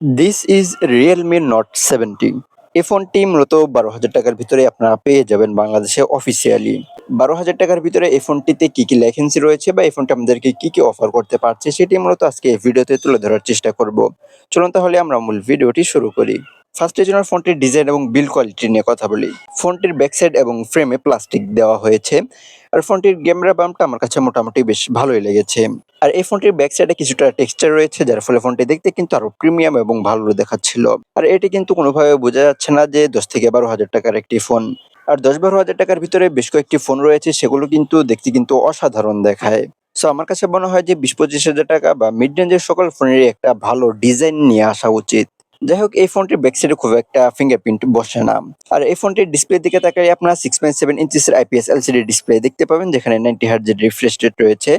This is Realme note seventy এই ফোনটি মূলত বারো হাজার টাকার ভিতরে আপনারা পেয়ে যাবেন বাংলাদেশে অফিসিয়ালি বারো হাজার টাকার ভিতরে এই ফোনটিতে কী কী লেখেন্সি রয়েছে বা এই ফোনটি আমাদেরকে কী কী অফার করতে পারছে, সেটি মূলত আজকে এই ভিডিওতে তুলে ধরার চেষ্টা করব। চলুন তাহলে আমরা মূল ভিডিওটি শুরু করি। ফার্স্টে যেন ফোনটির ডিজাইন এবং বিল কোয়ালিটি নিয়ে কথা বলি। ফোনটির ব্যাক সাইড এবং ফ্রেমে প্লাস্টিক দেওয়া হয়েছে। আর ফোনটির ক্যামেরা বামটা আমার কাছে মোটামুটি বেশ ভালোই লেগেছে। আর এই ফোনটির ব্যাক সাইডে কিছুটা টেক্সচার রয়েছে, যার ফলে ফোনটি দেখতে কিন্তু আরও প্রিমিয়াম এবং ভালো দেখাচ্ছিল। আর এটি কিন্তু কোনোভাবে বোঝা যাচ্ছে না যে দশ থেকে বারো হাজার টাকার একটি ফোন। আর দশ বারো হাজার টাকার ভিতরে বেশ কয়েকটি ফোন রয়েছে, সেগুলো কিন্তু দেখতে কিন্তু অসাধারণ দেখায়। সো আমার কাছে মনে হয় যে বিশ পঁচিশ হাজার টাকা বা মিড রেঞ্জের সকল ফোনেরই একটা ভালো ডিজাইন নিয়ে আসা উচিত। যাই হোক এই ফোনটির ব্যাক সাইডে খুব একটা ফিঙ্গারপ্রিন্ট বসে না। আর এই ফোনটির ডিসপ্লে দিকে তাকালে আপনারা সিক্স পয়েন্ট সেভেন ইঞ্চিসের আইপিএস এলসিডি ডিসপ্লে দেখতে পাবেন, যেখানে নাইনটি হার্জের রিফ্রেশ রেট রয়েছে।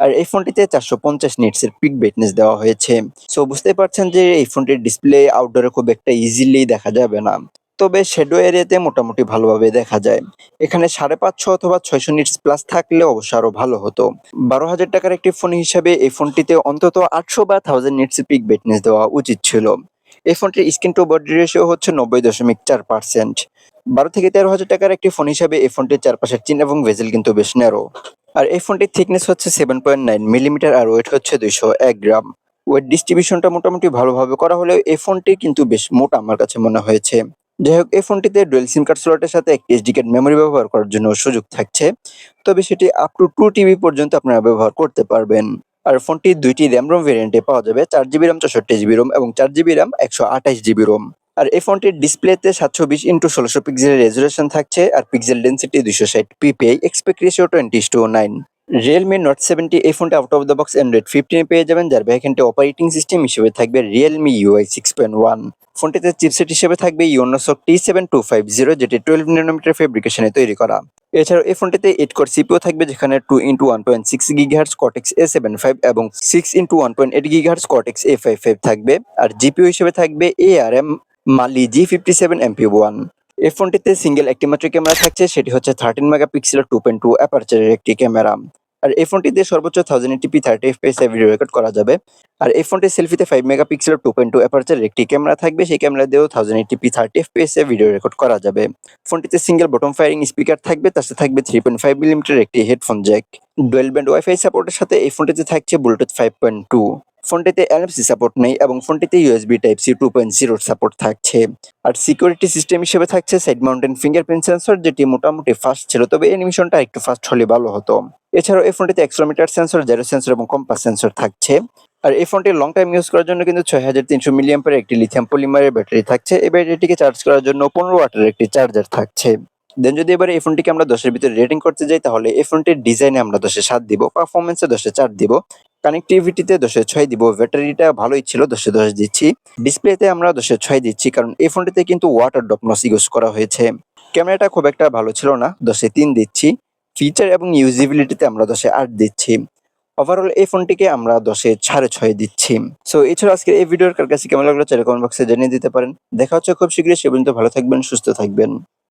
আর এই ফোনটিতে চারশো পঞ্চাশ নিটসের পিক ব্রাইটনেস দেওয়া হয়েছে। সো বুঝতে পারছেন যে এই ফোনটির ডিসপ্লে আউটডোরে খুব একটা ইজিলি দেখা যাবে না। তবে শ্যাডো এরিয়াতে মোটামুটি ভালোভাবে দেখা যায়। এখানে সাড়ে পাঁচশো অথবা ছয়শো নিটস প্লাস থাকলে অবশ্য আরও ভালো হতো। বারো হাজার টাকার একটি ফোন হিসাবে এই ফোনটিতে অন্তত আটশো বা থাউজেন্ড নিটস পিক ব্রাইটনেস দেওয়া উচিত ছিল। এই ফোনটির স্ক্রিন টু বডি রেশিও হচ্ছে নব্বই দশমিক চার পার্সেন্ট বারো থেকে তেরো হাজার টাকার একটি ফোন হিসাবে এই ফোনটির চারপাশের চিন এবং ভেজেল কিন্তু বেশ ন্যারো আর এই ফোনটির থিকনেস হচ্ছে সেভেন পয়েন্ট নাইন মিলিমিটার আর ওয়েট হচ্ছে দুইশো এক গ্রাম। ওয়েট ডিস্ট্রিবিউশনটা মোটামুটি ভালোভাবে করা হলেও এই ফোনটি কিন্তু বেশ মোটা আমার কাছে মনে হয়েছে। যাই হোক, এই ফোনটিতে ডুয়েল সিম কার্ড স্লটের সাথে একটি এসডি কার্ড মেমোরি ব্যবহার করার জন্য সুযোগ থাকছে। তবে সেটি আপ টু টু টিবি পর্যন্ত আপনারা ব্যবহার করতে পারবেন। আর ফোনটি দুইটি র্যাম রোম ভেরিয়েন্টে পাওয়া যাবে, চার জিবি র্যাম চৌষট্টি জিবি রোম এবং চার জিবি র্যাম, একশো আঠাশ জিবি রোম। আর এই ফোনটির ডিসপ্লেতে সাতশো বিশ ইন্টু ষোলোশো পিক্সেলের রেজুলেশন থাকছে আর পিক্সেল ডেন্সিটি দুশো ষাট PPI aspect ratio twenty to nine. Realme note seventy এই ফোনটি out of the box Android ফিফটিনে পেয়ে যাবেন, যার ভ্যাকেন্টে অপারেটিং সিস্টেম হিসেবে থাকবে Realme UI six point one ফোনটিতে চিপসেট হিসেবে থাকবে Unisoc T seven two five zero যেটি টুয়েলভ ন্যানোমিটার ফেব্রিকেশনে তৈরি করা। এছাড়াও এই ফোনটিতে এইট কোর সিপিও থাকবে, যেখানে two into one point six gigahertz cortex A seven five এবং six into one point eight gigahertz cortex A five five থাকবে। আর জিপিও হিসেবে থাকবে A R M Mali G fifty seven MP one এই ফোনটিতে single একটি মাত্র camera থাকছে, সেটি হচ্ছে থার্টিন মেগাপিক্সেলের টু পয়েন্ট টু অ্যাপারচারের একটি ক্যামেরা আর এই ফোনটি ফোনটিতে সর্বোচ্চ thousand eighty p thirty FPS video record করা যাবে। আর এই ফোনটি সেলফিতে ফাইভ মেগাপিক্সেলের টু পয়েন্ট টু অ্যাপারচারের একটি ক্যামেরা থাকবে, সেই ক্যামেরা দিয়েও thousand eighty p thirty FPS video record করা যাবে। ফোনটিতে সিঙ্গেল বটম ফায়ারিং স্পিকার থাকবে, তার সাথে থাকবে থ্রি পয়েন্ট ফাইভ মিলিমিটার একটি headphone jack dual band wifi সাপোর্টের সাথে এই ফোনটিতে থাকছে ব্লুটুথ ফাইভ পয়েন্ট টু ফোনটিতে এনএফসি সাপোর্ট নেই এবং ফোনটিতে USB type C two point জিরোর সাপোর্ট থাকছে। আর সিকিউরিটি সিস্টেম হিসেবে থাকছে সাইড মাউন্টেন ফিঙ্গারপ্রিন্ট সেন্সর যেটি মোটামুটি ফাস্ট ছিল, তবে অ্যানিমেশনটা একটু ফাস্ট হলে ভালো হতো। এছাড়াও এই ফোনটিতে এক্সট্রোমিটার সেন্সর জেরো সেন্সর এবং কম্পাস সেন্সর থাকছে। আর এই ফোনটি লং টাইম ইউজ করার জন্য কিন্তু ছয় হাজার তিনশো মিলিয়াম্পের একটি লিথিয়াম পলিমারের ব্যাটারি থাকছে। এই ব্যাটারিটিকে চার্জ করার জন্য পনেরো ওয়াটের একটি চার্জার থাকছে। দেন যদি এবার এই ফোনটিকে আমরা দশের ভিতরে রেটিং করতে যাই, তাহলে এই ফোনটির ডিজাইনে আমরা দশে সাত দিব পারফরমেন্সে দশে চার দিব কানেক্টিভিটিতে দশে ছয় দিব ব্যাটারিটা ভালোই ছিল, দশে দশ দিচ্ছি ডিসপ্লেতে আমরা দশে ছয় দিচ্ছি, কারণ এই ফোনটিতে কিন্তু ওয়াটার ডপনস ইউজ করা হয়েছে। ক্যামেরাটা খুব একটা ভালো ছিল না, দশে তিন দিচ্ছি। ফিচার এবং ইউজিবিলিটিতে আমরা দশে আট দিচ্ছি। ওভারঅল এই ফোনটিকে আমরা দশে সাড়ে ছয় দিচ্ছি। সো এছাড়া আজকে এই ভিডিওর কার কাছে কেমন লাগল চাইলে কমেন্ট বক্সে জানিয়ে দিতে পারেন। দেখা হচ্ছে খুব শীঘ্রই, সে পর্যন্ত ভালো থাকবেন, সুস্থ থাকবেন।